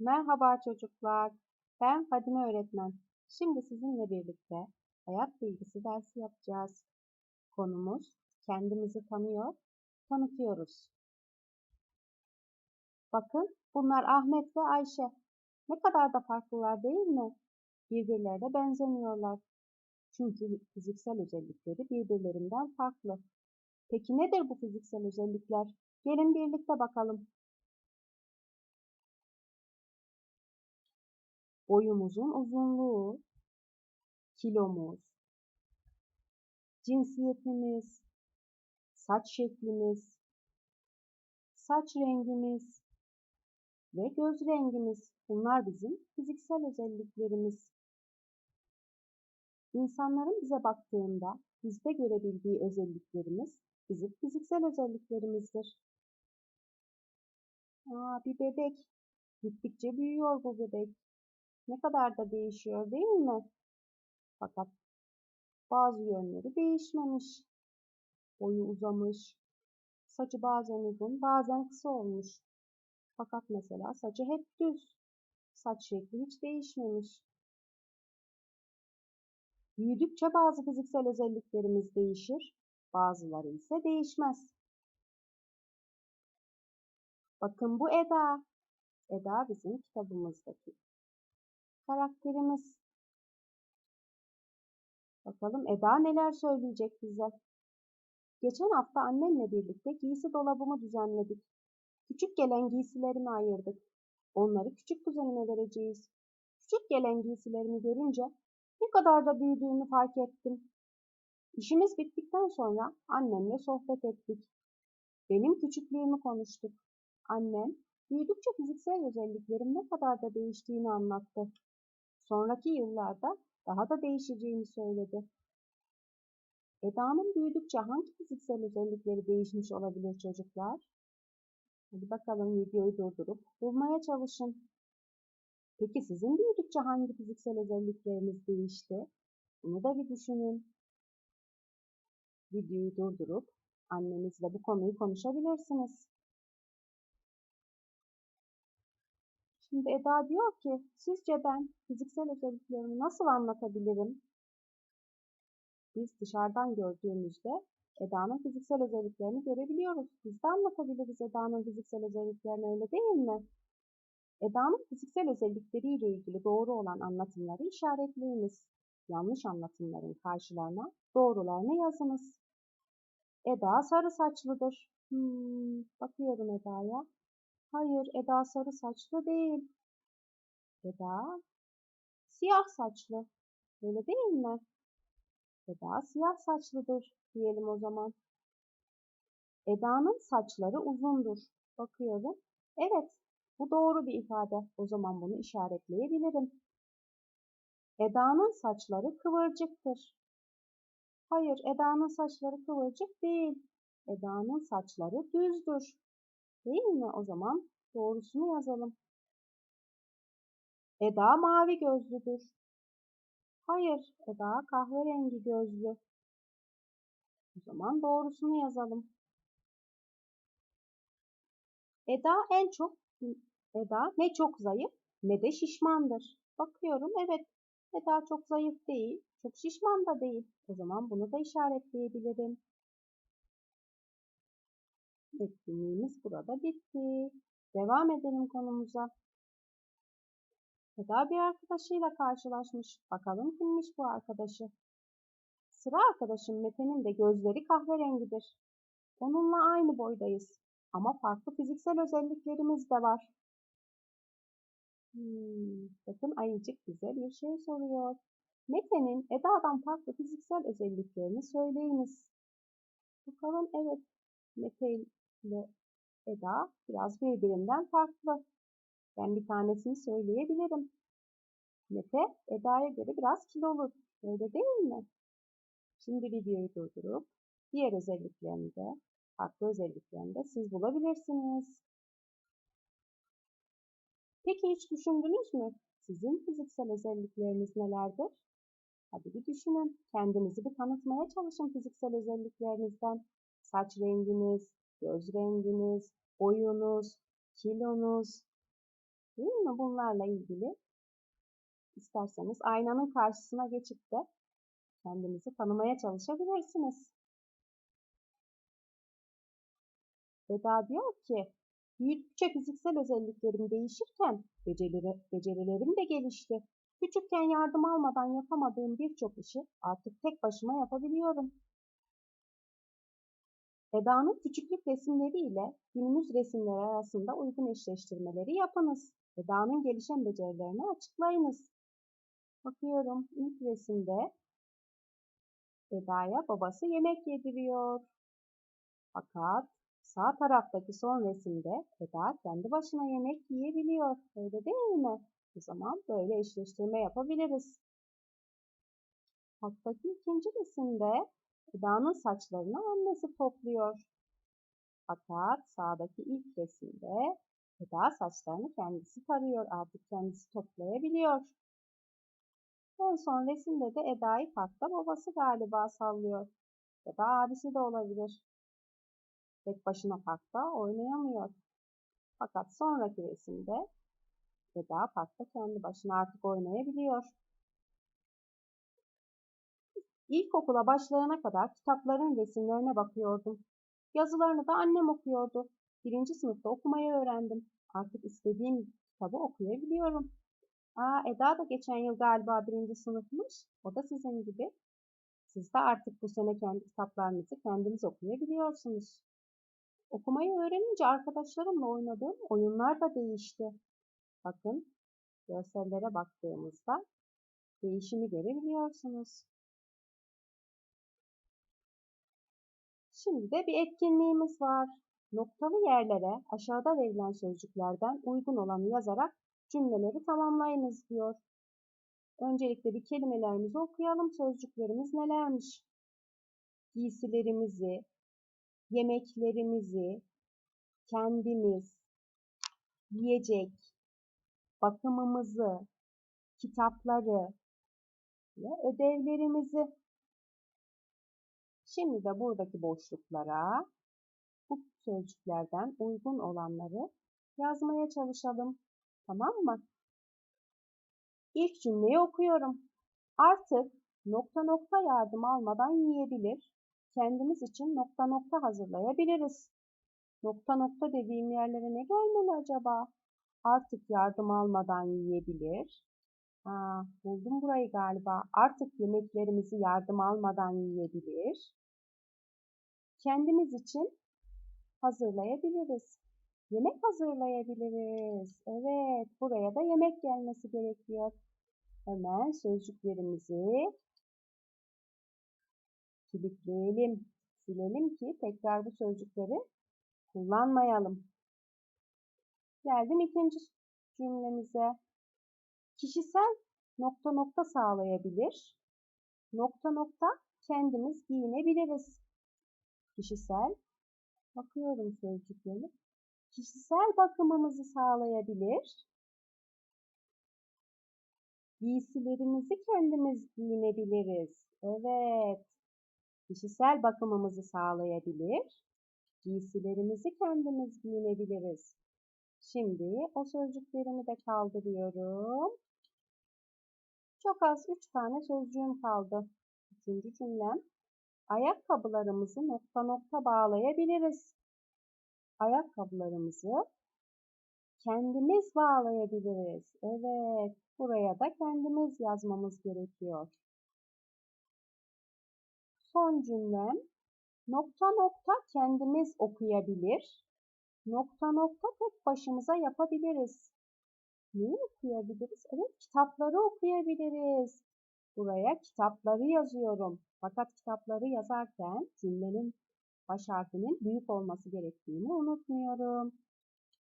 Merhaba çocuklar. Ben Fadime öğretmen. Şimdi sizinle birlikte hayat bilgisi dersi yapacağız. Konumuz kendimizi tanıyor, tanıtıyoruz. Bakın bunlar Ahmet ve Ayşe. Ne kadar da farklılar değil mi? Birbirlerine benzemiyorlar. Çünkü fiziksel özellikleri birbirlerinden farklı. Peki nedir bu fiziksel özellikler? Gelin birlikte bakalım. Boyumuzun uzunluğu, kilomuz, cinsiyetimiz, saç şeklimiz, saç rengimiz ve göz rengimiz. Bunlar bizim fiziksel özelliklerimiz. İnsanların bize baktığında bizde görebildiği özelliklerimiz bizim fiziksel özelliklerimizdir. Aa, bir bebek. Gittikçe büyüyor bu bebek. Ne kadar da değişiyor değil mi? Fakat bazı yönleri değişmemiş. Boyu uzamış. Saçı bazen uzun, bazen kısa olmuş. Fakat mesela saçı hep düz. Saç şekli hiç değişmemiş. Büyüdükçe bazı fiziksel özelliklerimiz değişir, bazıları ise değişmez. Bakın bu Eda. Eda bizim kitabımızdaki karakterimiz. Bakalım Eda neler söyleyecek bize. Geçen hafta annemle birlikte giysi dolabımı düzenledik. Küçük gelen giysilerimi ayırdık. Onları küçük kuzenime vereceğiz. Küçük gelen giysilerimi görünce ne kadar da büyüdüğümü fark ettim. İşimiz bittikten sonra annemle sohbet ettik. Benim küçüklüğümü konuştuk. Annem büyüdükçe fiziksel özelliklerim ne kadar da değiştiğini anlattı. Sonraki yıllarda daha da değişeceğini söyledi. Eda'nın büyüdükçe hangi fiziksel özellikleri değişmiş olabilir çocuklar? Hadi bakalım videoyu durdurup bulmaya çalışın. Peki sizin büyüdükçe hangi fiziksel özellikleriniz değişti? Bunu da bir düşünün. Videoyu durdurup annenizle bu konuyu konuşabilirsiniz. Şimdi Eda diyor ki, sizce ben fiziksel özelliklerimi nasıl anlatabilirim? Biz dışarıdan gördüğümüzde Eda'nın fiziksel özelliklerini görebiliyoruz. Biz de anlatabiliriz Eda'nın fiziksel özelliklerini öyle değil mi? Eda'nın fiziksel özellikleriyle ilgili doğru olan anlatımları işaretleyiniz. Yanlış anlatımların karşılarına doğrularını yazınız. Eda sarı saçlıdır. Hmm, bakıyorum Eda'ya. Hayır, Eda sarı saçlı değil. Eda siyah saçlı. Öyle değil mi? Eda siyah saçlıdır diyelim o zaman. Eda'nın saçları uzundur. Bakıyorum. Evet, bu doğru bir ifade. O zaman bunu işaretleyebilirim. Eda'nın saçları kıvırcıktır. Hayır, Eda'nın saçları kıvırcık değil. Eda'nın saçları düzdür. Değil mi? O zaman doğrusunu yazalım. Eda mavi gözlüdür. Hayır, Eda kahverengi gözlü. O zaman doğrusunu yazalım. Eda en çok Eda ne çok zayıf ne de şişmandır. Bakıyorum evet Eda çok zayıf değil, çok şişman da değil. O zaman bunu da işaretleyebilirim. Etkinliğimiz burada bitti. Devam edelim konumuza. Eda bir arkadaşıyla karşılaşmış. Bakalım kimmiş bu arkadaşı? Sıra arkadaşım Mete'nin de gözleri kahverengidir. Onunla aynı boydayız. Ama farklı fiziksel özelliklerimiz de var. Hmm, bakın ayıcık bize bir şey soruyor. Mete'nin Eda'dan farklı fiziksel özelliklerini söyleyiniz. Bakalım evet Mete ile Eda biraz birbirinden farklı. Ben bir tanesini söyleyebilirim. Mete, Eda'ya göre biraz kilolu. Öyle değil mi? Şimdi videoyu durdurup diğer özelliklerini de, farklı özelliklerini de siz bulabilirsiniz. Peki hiç düşündünüz mü? Sizin fiziksel özellikleriniz nelerdir? Hadi bir düşünün. Kendinizi bir tanıtmaya çalışın fiziksel özelliklerinizden. Saç renginiz, göz renginiz, boyunuz, kilonuz, Değil mi? Bunlarla ilgili isterseniz aynanın karşısına geçip de kendinizi tanımaya çalışabilirsiniz. Eda diyor ki, büyüdükçe fiziksel özelliklerim değişirken becerileri, becerilerim de gelişti. Küçükken yardım almadan yapamadığım birçok işi artık tek başıma yapabiliyorum. Eda'nın küçüklük resimleriyle günümüz resimleri arasında uygun eşleştirmeleri yapınız. Eda'nın gelişen becerilerini açıklayınız. Bakıyorum ilk resimde Eda'ya babası yemek yediriyor. Fakat sağ taraftaki son resimde Eda kendi başına yemek yiyebiliyor. Öyle değil mi? O zaman böyle eşleştirme yapabiliriz. Alttaki ikinci resimde Eda'nın saçlarını annesi topluyor. Fakat sağdaki ilk resimde Eda saçlarını kendisi tarıyor. Artık kendisi toplayabiliyor. En son resimde de Eda'yı parkta babası galiba sallıyor. Ya da abisi de olabilir. Tek başına parkta oynayamıyor. Fakat sonraki resimde Eda parkta kendi başına artık oynayabiliyor. İlkokula başlayana kadar kitapların resimlerine bakıyordum. Yazılarını da annem okuyordu. Birinci sınıfta okumayı öğrendim. Artık istediğim kitabı okuyabiliyorum. Aa, Eda da geçen yıl galiba birinci sınıfmış. O da sizin gibi. Siz de artık bu sene kendi kitaplarınızı kendiniz okuyabiliyorsunuz. Okumayı öğrenince arkadaşlarımla oynadığım oyunlar da değişti. Bakın görsellere baktığımızda değişimi görebiliyorsunuz. Şimdi de bir etkinliğimiz var. Noktalı yerlere aşağıda verilen sözcüklerden uygun olanı yazarak cümleleri tamamlayınız diyor. Öncelikle bir kelimelerimizi okuyalım. Sözcüklerimiz nelermiş? Giysilerimizi, yemeklerimizi, kendimiz, yiyecek, bakımımızı, kitapları ve ödevlerimizi. Şimdi de buradaki boşluklara bu sözcüklerden uygun olanları yazmaya çalışalım. Tamam mı? İlk cümleyi okuyorum. Artık nokta nokta yardım almadan yiyebilir, kendimiz için nokta nokta hazırlayabiliriz. Nokta nokta dediğim yerlere ne gelmeli acaba? Artık yardım almadan yiyebilir. Aa, buldum burayı galiba. Artık yemeklerimizi yardım almadan yiyebilir. Kendimiz için hazırlayabiliriz. Yemek hazırlayabiliriz. Evet, buraya da yemek gelmesi gerekiyor. Hemen sözcüklerimizi kilitleyelim, silelim ki tekrar bu sözcükleri kullanmayalım. Geldim ikinci cümlemize. Kişisel nokta nokta sağlayabilir. Nokta nokta kendimiz giyinebiliriz. Kişisel bakıyorum sözcükleri. Kişisel bakımımızı sağlayabilir. Giysilerimizi kendimiz giyinebiliriz. Evet. Kişisel bakımımızı sağlayabilir. Giysilerimizi kendimiz giyinebiliriz. Şimdi o sözcüklerimi de kaldırıyorum. Çok az üç tane sözcüğüm kaldı. Üçüncü cümlem. Ayakkabılarımızı nokta nokta bağlayabiliriz. Ayakkabılarımızı kendimiz bağlayabiliriz. Evet, buraya da kendimiz yazmamız gerekiyor. Son cümlem. Nokta nokta kendimiz okuyabilir. Nokta nokta tek başımıza yapabiliriz. Neyi okuyabiliriz? Evet, kitapları okuyabiliriz. Buraya kitapları yazıyorum. Fakat kitapları yazarken cümlenin baş harfinin büyük olması gerektiğini unutmuyorum.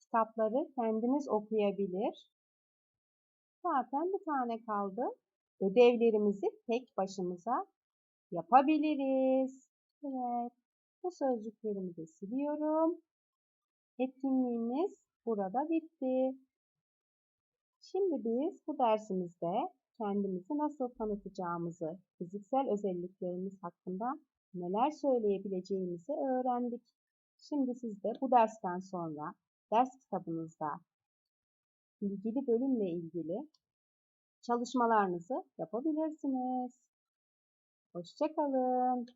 Kitapları kendimiz okuyabilir. Zaten bir tane kaldı. Ödevlerimizi tek başımıza yapabiliriz. Evet. Bu sözcüklerimi de siliyorum. Etkinliğimiz burada bitti. Şimdi biz bu dersimizde kendimizi nasıl tanıtacağımızı, fiziksel özelliklerimiz hakkında neler söyleyebileceğimizi öğrendik. Şimdi siz de bu dersten sonra ders kitabınızda ilgili bölümle ilgili çalışmalarınızı yapabilirsiniz. Hoşçakalın.